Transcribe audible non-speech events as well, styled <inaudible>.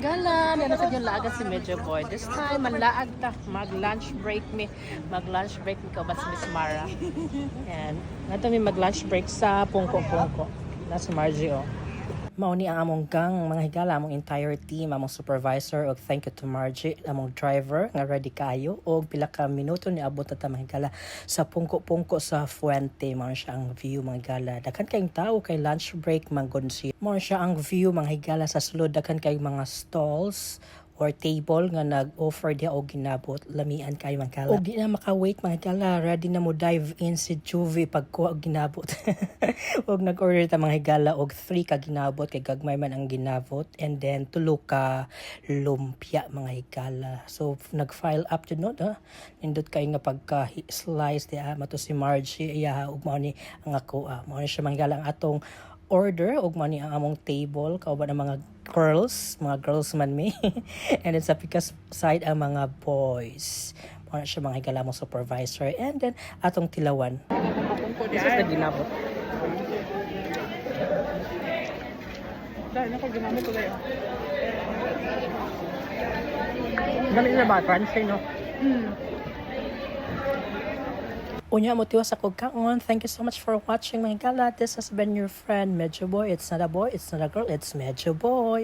gala, nana sa yung laag si Medyo Boy. This time, manlaag ta. Mag-lunch break mi. Mag-lunch break mi ka ba si Miss Mara. Yan. Nato mi mag-lunch break sa Pungko-Pungko. Na si Margie, oh. Mauni ang among gang, mga higala, among entire team, among supervisor, og thank you to Margie, among driver, nga ready kayo, og pila ka minuto ni abot ta mga higala sa pungko-pungko sa Fuente, mga siya ang view mga higala. Dakan kayong tao kay lunch break mangon siya. Mga siya ang view mga higala sa sulod, dakan kayong mga stalls, or table nga nag-offer dia og ginabot lamian kayo man kala. Og di na maka-wait mga kala, ready na mo dive in si Juvie pagkuha og ginabot. <laughs> og nag-order ta mga higala og 3 ka ginabot kay gagmay man ang ginabot and then tulo ka lumpia mga higala. So nag-file up to note ha. Nindot kay nga pagka slice di ah, mato si Margie iya og mao ni ang ako ah. Mao ni siya mga higala ang atong order ug man ang among table kauban ang mga girls mga girls man mi <laughs> and then sa pikas side ang mga boys mo na siya mga higala mong supervisor and then atong tilawan this is the ginabot Dahil na pag ginamit ko tayo. Dami na ba? Crunchy, no? Hmm. Unya mo tiwas ako kaon. Thank you so much for watching mga gala. This has been your friend, Medyo Boy. It's not a boy, it's not a girl, it's Medyo Boy.